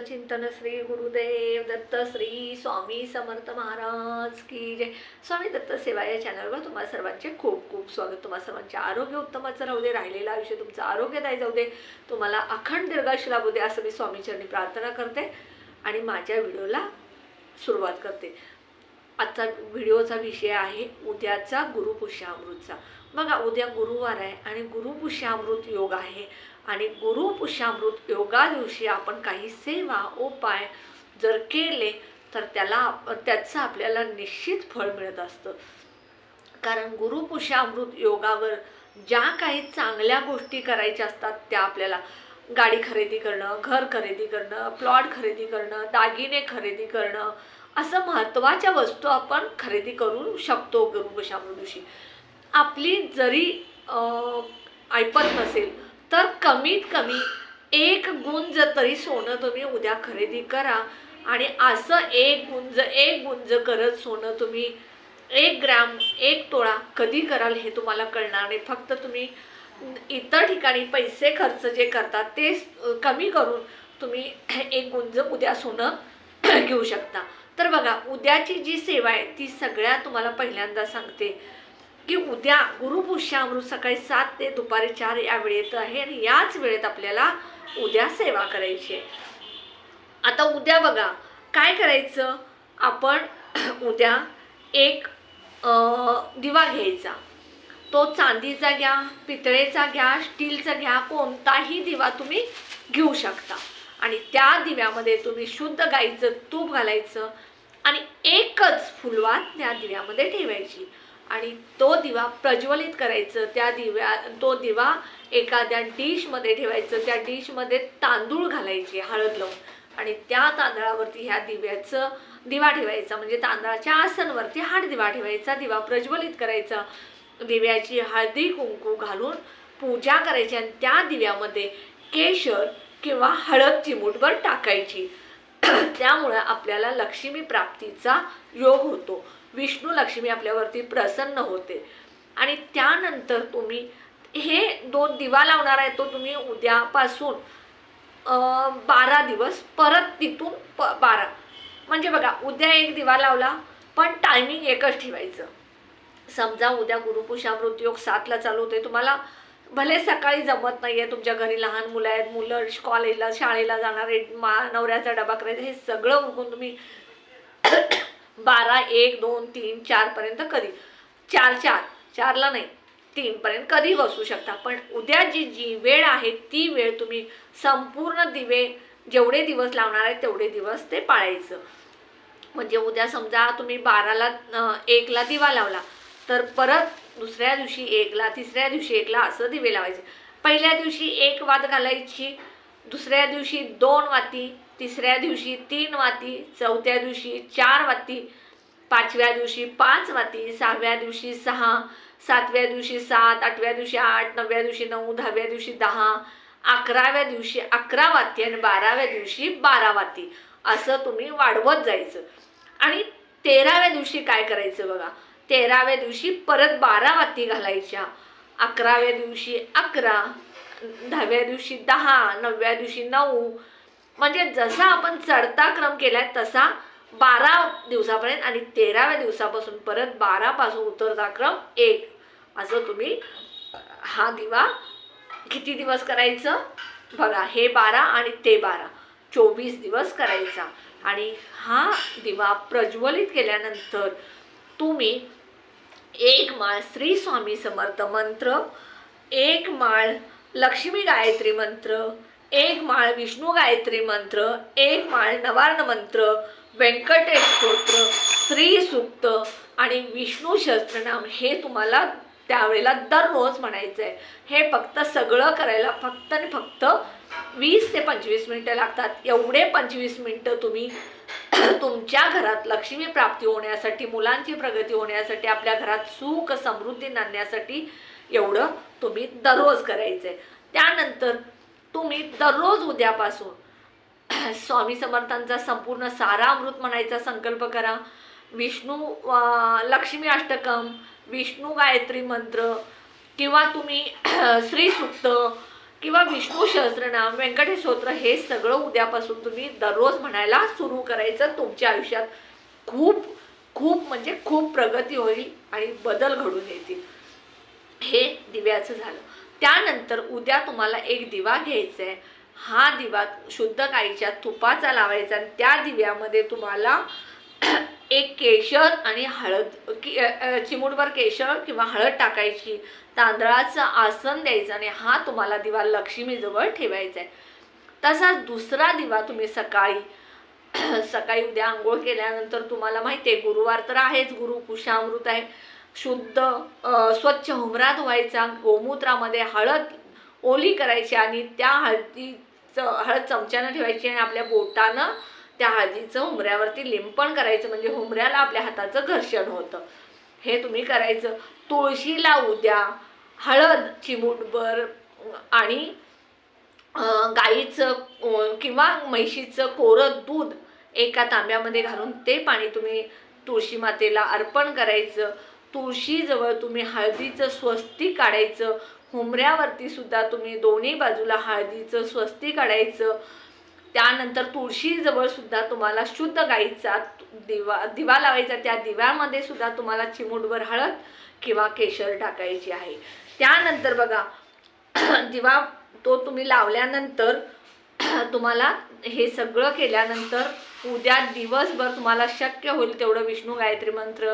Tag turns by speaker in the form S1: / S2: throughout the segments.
S1: चिंतन श्री गुरुदेव दत्त श्री स्वामी समर्थ महाराज की जय. स्वामी दत्त सेवा या चॅनलवर तुम्हाला सर्वांचे खूप खूप स्वागत. तुम्हाला सर्वांचे आरोग्य उत्तमाचं राहू दे राहिलेलं आयुष्य तुमचं आरोग्यदायी जाऊ दे. तुम्हाला अखंड दीर्घायुष्य लाभू दे असं मी स्वामीचरणी प्रार्थना करते आणि माझ्या व्हिडिओला सुरुवात करते. आजचा व्हिडिओचा विषय आहे उद्याचा गुरुपुष्यामृतचा. बघा उद्या गुरुवार आहे आणि गुरुपुष्यामृत योग आहे. आणि गुरुपुष्यामृत योगा दिवशी आपण काही सेवा उपाय जर केले तर त्याला त्याचं आपल्याला निश्चित फळ मिळत असतं. कारण गुरुपुष्यामृत योगावर ज्या काही चांगल्या गोष्टी करायच्या असतात त्या आपल्याला गाडी खरेदी करणं घर खरेदी करणं प्लॉट खरेदी करणं दागिने खरेदी करणं असं महत्त्वाच्या वस्तू आपण खरेदी करू शकतो गुरुपुष्यामृत दिवशी. आपली जरी ऐपत नसेल तर कमीत कमी एक गुंज तरी सोनं तुम्ही उद्या खरेदी करा आणि असं एक गुंज एक गुंज करत सोनं तुम्ही एक ग्रॅम एक तोळा कधी कराल हे तुम्हाला कळणार नाही. फक्त तुम्ही इतर ठिकाणी पैसे खर्च जे करतात ते कमी करून तुम्ही एक गुंज उद्या सोनं घेऊ शकता. तर बघा उद्याची जी सेवा आहे ती सगळ्या तुम्हाला पहिल्यांदा सांगते. की उद्या गुरुपुष्यामृत सकाळी सात ते दुपारी चार या वेळेत आहे आणि याच वेळेत आपल्याला उद्या सेवा करायची आहे. आता उद्या बघा काय करायचं? आपण उद्या एक दिवा घ्यायचा. तो चांदीचा घ्या पितळेचा घ्या स्टीलचा घ्या कोणताही दिवा तुम्ही घेऊ शकता. आणि त्या दिव्यामध्ये तुम्ही शुद्ध गाईचं तूप घालायचं आणि एकच फुलवात त्या दिव्यामध्ये ठेवायची. आणि तो दिवा प्रज्वलित करायचं त्या दिव्या तो दिवा एखाद्या डिशमध्ये ठेवायचं त्या डिशमध्ये तांदूळ घालायचे हळद लावून. आणि त्या तांदळावरती ह्या दिव्याचं दिवा ठेवायचा म्हणजे तांदळाच्या आसनवरती हाड दिवा ठेवायचा दिवा प्रज्वलित करायचा. दिव्याची हळदी कुंकू घालून पूजा करायची आणि त्या दिव्यामध्ये केशर किंवा हळद चिमूटभर टाकायची. त्यामुळं आपल्याला लक्ष्मी प्राप्तीचा योग होतो. विष्णू लक्ष्मी आपल्यावरती प्रसन्न होते. आणि त्यानंतर तुम्ही हे दोन दिवा लावणार आहे तो तुम्ही उद्यापासून बारा दिवस परत तिथून प बारा. म्हणजे बघा उद्या एक दिवा लावला पण टायमिंग एकच ठेवायचं. समजा उद्या गुरुपुषामृत योग सातला चालू होते तुम्हाला भले सकाळी जमत नाही आहे तुमच्या घरी लहान मुलं आहेत मुलं कॉलेजला शाळेला जाणारे मा नवऱ्याचा डबा करायचा हे सगळं उरकून तुम्ही बारा एक दोन तीन चारपर्यंत कधी? चार चार. चारला नाही. तीनपर्यंत कधी बसू शकता? पण उद्या जी जी वेळ आहे ती वेळ तुम्ही संपूर्ण दिवे जेवढे दिवस लावणार आहे तेवढे दिवस ते पाळायचं. म्हणजे उद्या समजा तुम्ही बाराला एकला दिवा लावला तर परत दुसऱ्या दिवशी एकला तिसऱ्या दिवशी एकला असं दिवे लावायचे. पहिल्या दिवशी एक वाद घालायची दुसऱ्या दिवशी दोन वाती तिसऱ्या दिवशी तीन वाती चौथ्या दिवशी चार वाती पाचव्या दिवशी पाच वाती सहाव्या दिवशी सहा सातव्या दिवशी सात आठव्या दिवशी आठ नवव्या दिवशी नऊ दहाव्या दिवशी दहा अकराव्या दिवशी अकरा वाती आणि बाराव्या दिवशी बारा वाती. असं तुम्ही वाढवत जायचं. आणि तेराव्या दिवशी काय करायचं बघा? तेराव्या दिवशी परत बारा वाती घालायच्या. अकराव्या दिवशी अकरा दहाव्या दिवशी दहा नवव्या दिवशी नऊ म्हणजे जसा आपण चढता क्रम केलाय तसा बारा दिवसापर्यंत आणि तेराव्या दिवसापासून परत बारापासून उतरता क्रम एक. असं तुम्ही हा दिवा किती दिवस करायचं? बघा हे बारा आणि ते बारा. चोवीस दिवस करायचा. आणि हा दिवा प्रज्वलित केल्यानंतर तुम्ही एक माळ श्री स्वामी समर्थ मंत्र एक माळ लक्ष्मी गायत्री मंत्र एक माळ विष्णू गायत्री मंत्र एक माळ नवार्ण मंत्र व्यंकटेश स्तोत्र श्री सूक्त आणि विष्णू सहस्त्रनाम हे तुम्हाला त्यावेळेला दररोज म्हणायचं आहे हे फक्त सगळं करायला फक्त आणि फक्त वीस ते पंचवीस मिनटं लागतात. एवढे पंचवीस मिनटं तुम्ही तुमच्या घरात लक्ष्मी प्राप्ती होण्यासाठी मुलांची प्रगती होण्यासाठी आपल्या घरात सुख समृद्धी नांदण्यासाठी एवढं तुम्ही दररोज करायचं आहे त्यानंतर तुम्ही दररोज उद्यापासून स्वामी समर्थांचा संपूर्ण सारा अमृत म्हणायचा संकल्प करा. विष्णू लक्ष्मी अष्टकम विष्णू गायत्री मंत्र किंवा तुम्ही श्री सुक्त किंवा विष्णू सहस्रनाम व्यंकटेशोत्र हे सगळं उद्यापासून तुम्ही दररोज म्हणायला सुरू करायचं. तुमच्या आयुष्यात खूप खूप म्हणजे खूप प्रगती होईल आणि बदल घडून येतील. हे दिव्याचं झालं. त्यानंतर उद्या तुम्हाला एक दिवा घ्यायचा आहे हा दिवा शुद्ध गाईच्या तुपाचा लावायचा आणि त्या दिव्यामध्ये तुम्हाला एक केशर आणि हळद कि अ, चिमूटभर केशर किंवा हळद टाकायची तांदळाचं आसन द्यायचं आणि हा तुम्हाला दिवा लक्ष्मीजवळ ठेवायचा आहे तसाच दुसरा दिवा तुम्ही सकाळी सकाळी उद्या आंघोळ केल्यानंतर तुम्हाला माहिती आहे गुरुवार तर आहेच गुरु कुशामृत आहे. शुद्ध स्वच्छ हुमरा धुवायचा गोमूत्रामध्ये हळद ओली करायची आणि त्या हळदीचं हळद चमच्यानं ठेवायची आणि आपल्या बोटानं त्या हळदीचं हुमऱ्यावरती लिंपण करायचं. म्हणजे हुमऱ्याला आपल्या हाताचं घर्षण होतं. हे तुम्ही करायचं. तुळशीला उद्या हळद चिमूटभर आणि गाईचं किंवा म्हैशीचं कोरं दूध एका तांब्यामध्ये घालून ते पाणी तुम्ही तुळशी मातेला अर्पण करायचं. तुळशीजवळ तुम्ही हळदीचं स्वस्ती काढायचं हुमऱ्यावरती सुद्धा तुम्ही दोन्ही बाजूला हळदीचं स्वस्ती काढायचं त्यानंतर तुळशीजवळ सुद्धा तुम्हाला शुद्ध गाईचा दिवा दिवा लावायचा त्या दिव्यामध्ये सुद्धा तुम्हाला चिमूटभर हळद किंवा केशर टाकायची आहे. त्यानंतर बघा दिवा तो तुम्ही लावल्यानंतर तुम्हाला हे सगळं केल्यानंतर उद्या दिवसभर तुम्हाला शक्य होईल तेवढं विष्णू गायत्री मंत्र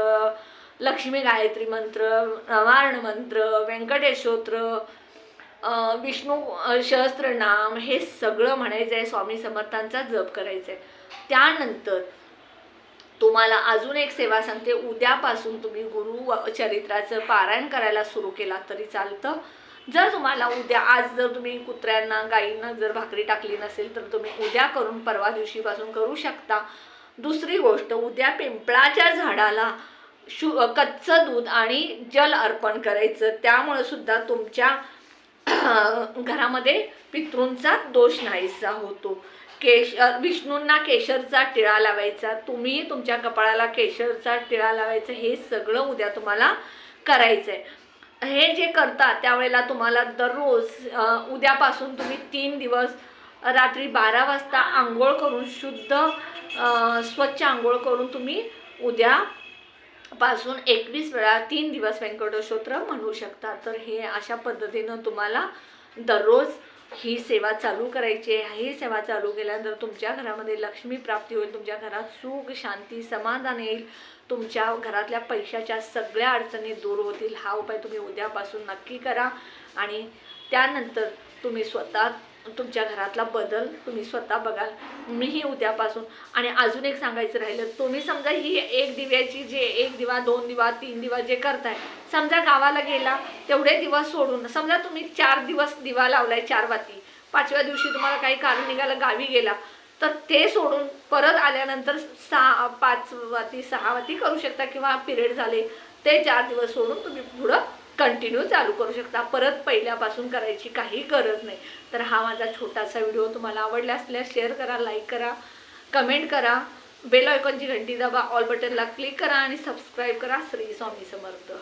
S1: लक्ष्मी गायत्री मंत्र नवार्ण मंत्र व्यंकटेशोत्र विष्णू अं, सहस्त्रनाम हे सगळं म्हणायचं आहे स्वामी समर्थांचा जप करायचा आहे त्यानंतर तुम्हाला अजून एक सेवा सांगते. उद्यापासून तुम्ही गुरु व- चरित्राचं पारायण करायला सुरू केला तरी चालतं. जर तुम्हाला उद्या आज जर तुम्ही कुत्र्यांना गाईंना जर भाकरी टाकली नसेल तर तुम्ही उद्या करून परवा दिवशीपासून करू शकता. दुसरी गोष्ट उद्या पिंपळाच्या झाडाला शु कच्चं दूध आणि जल अर्पण करायचं. त्यामुळे सुद्धा तुमच्या घरामध्ये पितृंचा दोष नाहीसा होतो. केश विष्णूंना केशरचा टिळा लावायचा. तुम्ही तुमच्या कपाळाला केशरचा टिळा लावायचा. हे सगळं उद्या तुम्हाला करायचं आहे हे जे करता त्यावेळेला तुम्हाला दररोज उद्यापासून तुम्ही तीन दिवस रात्री बारा वाजता आंघोळ करून शुद्ध स्वच्छ आंघोळ करून तुम्ही उद्या पासून एकवीस वेळा तीन दिवस व्यंकटस्तोत्र म्हणू शकता. तर हे अशा पद्धतीनं तुम्हाला दररोज ही सेवा चालू करायची आहे. ही सेवा चालू केल्यानंतर तुमच्या घरामध्ये लक्ष्मी प्राप्ती होईल तुमच्या घरात सुख शांती समाधान येईल तुमच्या घरातल्या पैशाच्या सगळ्या अडचणी दूर होतील. हा उपाय तुम्ही उद्यापासून नक्की करा आणि त्यानंतर तुम्ही स्वतः तुमच्या घरातला बदल तुम्ही स्वतः बघाल. मीही उद्यापासून. आणि अजून एक सांगायचं राहिलं तुम्ही समजा ही एक दिव्याची जे एक दिवा दोन दिवा तीन दिवा जे करताय समजा गावाला गेला तेवढे दिवस सोडून समजा तुम्ही चार दिवस दिवा लावलाय चार वाती पाचव्या दिवशी तुम्हाला काही कारण निघालं गावी गेला तर ते सोडून परत आल्यानंतर सहा पाच वाती सहा वाती करू शकता किंवा पिरियड झाले ते चार दिवस सोडून तुम्ही पुढं कंटिन्यू चालू करू शकता. परत पहिल्यापासून करायची काही गरज नाही. तर हा माझा छोटासा व्हिडिओ तुम्हाला आवडला असल्यास शेअर करा लाईक करा कमेंट करा. बेल आयकॉनची घंटी दाबा ऑल बटनला क्लिक करा आणि सबस्क्राईब करा. श्री स्वामी समर्थ.